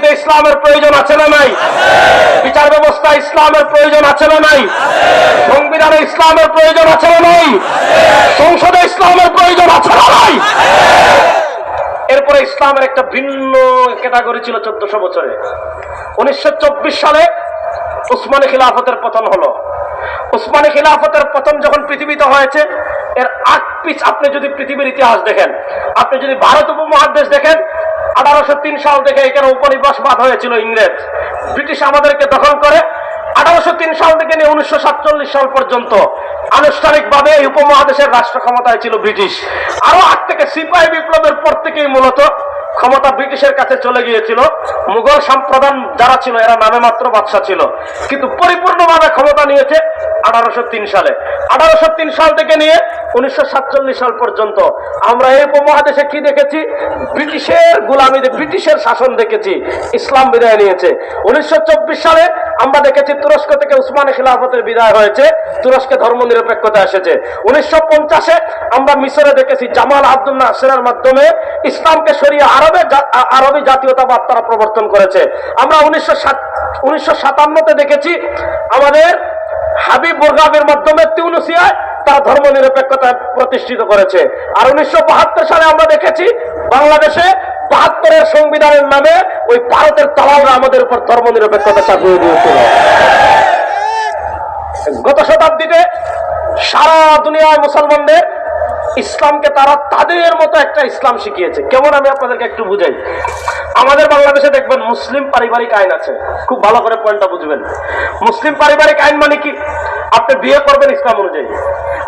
রাজনীতিতে ইসলামের প্রয়োজন আছে না নাই? বিচার ব্যবস্থা ইসলামের প্রয়োজন আছে না নাই? সংবিধানে ইসলামের প্রয়োজন আছে না নাই? সংসদে ইসলামের প্রয়োজন আছে না নাই? এরপরে ইসলামের একটা ভিন্ন ক্যাটাগরি ছিল চোদ্দশো বছরে। উনিশশো চব্বিশ সালে উসমানী খিলাফতের পতন হলো। উসমানী খিলাফতের পতন যখন পৃথিবীতে হয়েছে এর আগ পিছ আপনি যদি পৃথিবীর ইতিহাস দেখেন আপনি যদি ভারত উপমহাদেশ দেখেন আঠারোশো তিন সাল থেকে এখানে উপনিবাসবাদ হয়েছিল ইংরেজ। ব্রিটিশ আমাদেরকে দখল করে আঠারোশো তিন সাল থেকে নিয়ে উনিশশো সাতচল্লিশ সাল পর্যন্ত আনুষ্ঠানিকভাবে এই উপমহাদেশের রাষ্ট্র ক্ষমতায় ছিল ব্রিটিশ। আরও আগ থেকে সিপাহী বিপ্লবের পর থেকেই মূলত ক্ষমতা ব্রিটিশের কাছে চলে গিয়েছিল। মুঘল সম্প্রদান যারা ছিল, এরা নামে মাত্র বাদশা ছিল। কিন্তু পরিপূর্ণভাবে ক্ষমতা নিয়েছে আঠারোশো তিন সালে। আঠারোশো তিন সাল থেকে নিয়ে উনিশশো সাতচল্লিশ সাল পর্যন্ত আমরা এই উপমহাদেশে কি দেখেছি? ব্রিটিশের গুলামি ব্রিটিশের শাসন দেখেছি, ইসলাম বিদায় নিয়েছে। উনিশশো চব্বিশ সালে আমরা দেখেছি তুরস্ক থেকে উসমানী খিলাফতের বিদায় হয়েছে, তুরস্কে ধর্ম নিরপেক্ষতা এসেছে। উনিশশো পঞ্চাশে আমরা মিশরে দেখেছি জামাল আব্দুল নাসেরের মাধ্যমে ইসলামকে সরিয়ে আরবে আরবি জাতীয়তাবাদ তারা প্রবর্তন করেছে। আমরা উনিশশো উনিশশো সাতান্নতে দেখেছি আমাদের হাবিব বুরগাবের মাধ্যমে তিউনুসিয়ায় তারা ধর্ম নিরপেক্ষতা প্রতিষ্ঠিত করেছে। আর উনিশশো বাহাত্তর সালে আমরা দেখেছি, বাংলাদেশে বাহাত্তরের সংবিধানের নামে ওই ভারতের দালালরা আমাদের উপর ধর্ম নিরপেক্ষতা চাপিয়ে দিয়েছিল। গত শতাব্দীতে সারা দুনিয়ায় মুসলমানদের ইসলামকে তারা তাদের মতো একটা ইসলাম শিখিয়েছে। কেমন আমি আপনাদেরকে একটু বুঝাই। আমাদের বাংলাদেশে দেখবেন মুসলিম পারিবারিক আইন আছে। খুব ভালো করে পয়েন্টটা বুঝবেন। মুসলিম পারিবারিক আইন মানে কি? আপনি বিয়ে করবেন ইসলাম অনুযায়ী।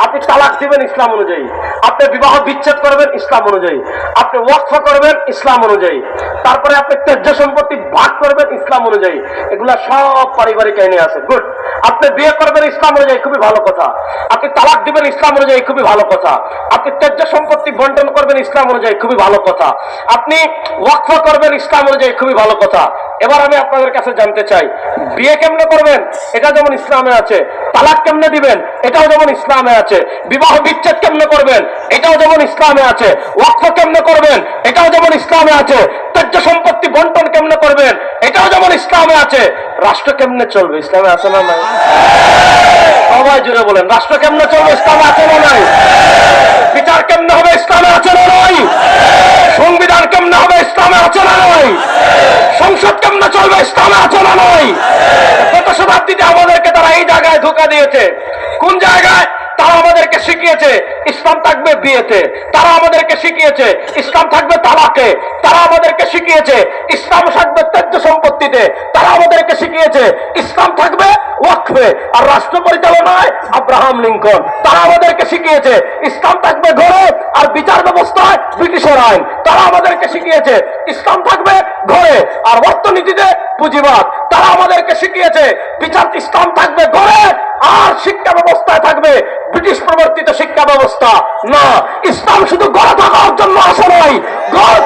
আপনি তালাক দিবেন ইসলাম অনুযায়ী। আপনি বিবাহ বিচ্ছেদ করবেন ইসলাম অনুযায়ী। আপনি ওয়াকফ করবেন ইসলাম অনুযায়ী। তারপরে আপনি ত্যায্য সম্পত্তি ভাগ করবেন ইসলাম অনুযায়ী। এগুলা সব পারিবারিক আইনে আছে। গুড আপনি বিয়ে করবেন ইসলাম অনুযায়ী, খুবই ভালো কথা। আপনি তালাক দিবেন ইসলাম অনুযায়ী, খুবই ভালো কথা। আপনি ত্যায্য সম্পত্তি বন্টন করবেন ইসলাম অনুযায়ী, খুবই ভালো কথা। আপনি ওয়াকফ করবেন ইসলাম অনুযায়ী, খুবই ভালো কথা। এবার আমি আপনাদের কাছে জানতে চাই, বিয়ে কেমনে করবেন? এটা যেমন ইসলামে আছে, তালাক কেমনে দিবেন? এটাও যেমন ইসলামে আছে, বিবাহ বিচ্ছেদ কেমনে করবেন? এটাও যেমন ইসলামে আছে, ওয়াকফ কেমনে করবেন? এটাও যেমন ইসলামে আছে, ত্যায্য সম্পত্তি বন্টন কেমনে করবেন? এটাও যেমন ইসলামে আছে, রাষ্ট্র কেমনে চলবে? ইসলামে আছে না নাই? সবাই জুড়ে বলেন, রাষ্ট্র কেমনে চলবে? ইসলামে আছে না নাই? বিচার কেমনে হবে? ইসলামে আছে না নাই? সংবিধান কেমনে হবে? ইসলামে আছে না নাই? তারা আমাদেরকে শিখিয়েছে, ইসলাম থাকবে আর রাষ্ট্র পরিচালনায় আব্রাহাম লিঙ্কন। তারা আমাদেরকে শিখিয়েছে, ইসলাম থাকবে ঘরে। আর বিচার ব্যবস্থায় ব্রিটিশের আইন। তারা আমাদেরকে শিখিয়েছে, ইসলাম ঘরে আর অর্থনীতিতে পুঁজিবাদ। তারা আমাদেরকে শিখিয়েছে, বিচার ইসলাম থাকবে ঘরে আর শিক্ষা ব্যবস্থায় থাকবে। ব্রিটিশ প্রবর্তিত শিক্ষা ব্যবস্থা। না, ইসলাম শুধু গড়ে থাকার জন্য আসে নাই। গড়